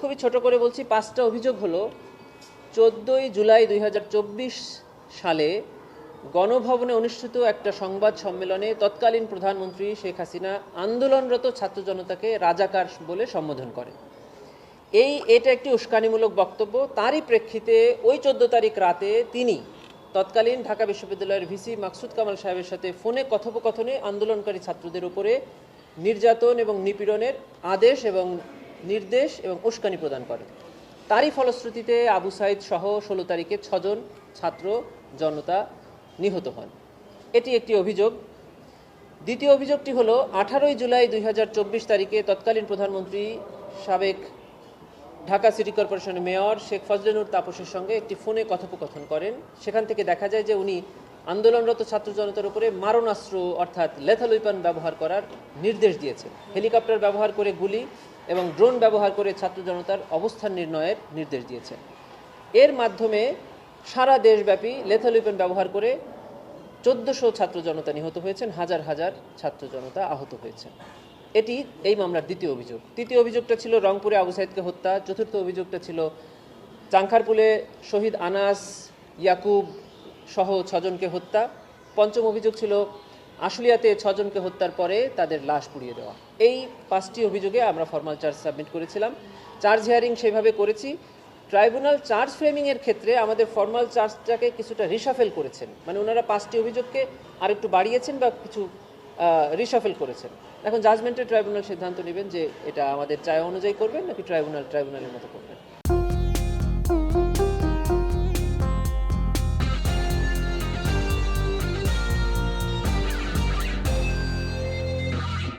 খুবই ছোট করে বলছি, পাঁচটা অভিযোগ হলো, চোদ্দোই জুলাই দুই হাজার চব্বিশ সালে গণভবনে অনুষ্ঠিত একটা সংবাদ সম্মেলনে তৎকালীন প্রধানমন্ত্রী শেখ হাসিনা আন্দোলনরত ছাত্র জনতাকে রাজাকার বলে সম্বোধন করেন। এই, এটা একটি উস্কানিমূলক বক্তব্য। তারই প্রেক্ষিতে ওই চোদ্দ তারিখ রাতে তিনি তৎকালীন ঢাকা বিশ্ববিদ্যালয়ের ভিসি মাকসুদ কামাল সাহেবের সাথে ফোনে কথোপকথনে আন্দোলনকারী ছাত্রদের উপরে নির্যাতন এবং নিপীড়নের আদেশ এবং নির্দেশ এবং উস্কানি প্রদান করেন তারই ফলশ্রুতিতে আবু সাইদ সহ ষোলো তারিখে ছজন ছাত্র জনতা নিহত হন। এটি একটি অভিযোগ। দ্বিতীয় অভিযোগটি হলো, আঠারোই জুলাই দুই হাজার চব্বিশ তারিখে তৎকালীন প্রধানমন্ত্রী সাবেক ঢাকা সিটি কর্পোরেশনের মেয়র শেখ ফজলেনুর তাপসের সঙ্গে একটি ফোনে কথোপকথন করেন। সেখান থেকে দেখা যায় যে উনি আন্দোলনরত ছাত্র জনতার উপরে মারণাস্ত্র অর্থাৎ লেথাল ব্যবহার করার নির্দেশ দিয়েছেন। হেলিকপ্টার ব্যবহার করে গুলি এবং ড্রোন ব্যবহার করে ছাত্র জনতার অবস্থান নির্ণয়ের নির্দেশ দিয়েছেন এর মাধ্যমে সারা দেশব্যাপী লেথাল ব্যবহার করে চোদ্দশো ছাত্র জনতা নিহত হয়েছেন, হাজার হাজার ছাত্র জনতা আহত হয়েছেন এটি এই মামলার দ্বিতীয় অভিযোগ। তৃতীয় অভিযোগটা ছিল রংপুরে আবু সাইদকে হত্যা। চতুর্থ অভিযোগটা ছিল চাংখারপুলে শহীদ আনাস, ইয়াকুব সহ ছজনকে হত্যা। পঞ্চম অভিযোগ ছিল আশুলিয়াতে ছজনকে হত্যার পরে তাদের লাশ পুড়িয়ে দেওয়া। এই পাঁচটি অভিযোগে আমরা ফর্মাল চার্জ সাবমিট করেছিলাম। চার্জ হিয়ারিং সেভাবে করেছি। ট্রাইব্যুনাল চার্জ ফ্রেমিংয়ের ক্ষেত্রে আমাদের ফর্মাল চার্জটাকে কিছুটা রিসাফেল করেছেন। মানে ওনারা পাঁচটি অভিযোগকে আরেকটু বাড়িয়েছেন বা কিছু রিসাফেল করেছেন। এখন জাজমেন্টের ট্রাইব্যুনাল সিদ্ধান্ত নেবেন যে এটা আমাদের চায় অনুযায়ী করবেন নাকি ট্রাইব্যুনাল ট্রাইব্যুনালের মতো করবেন।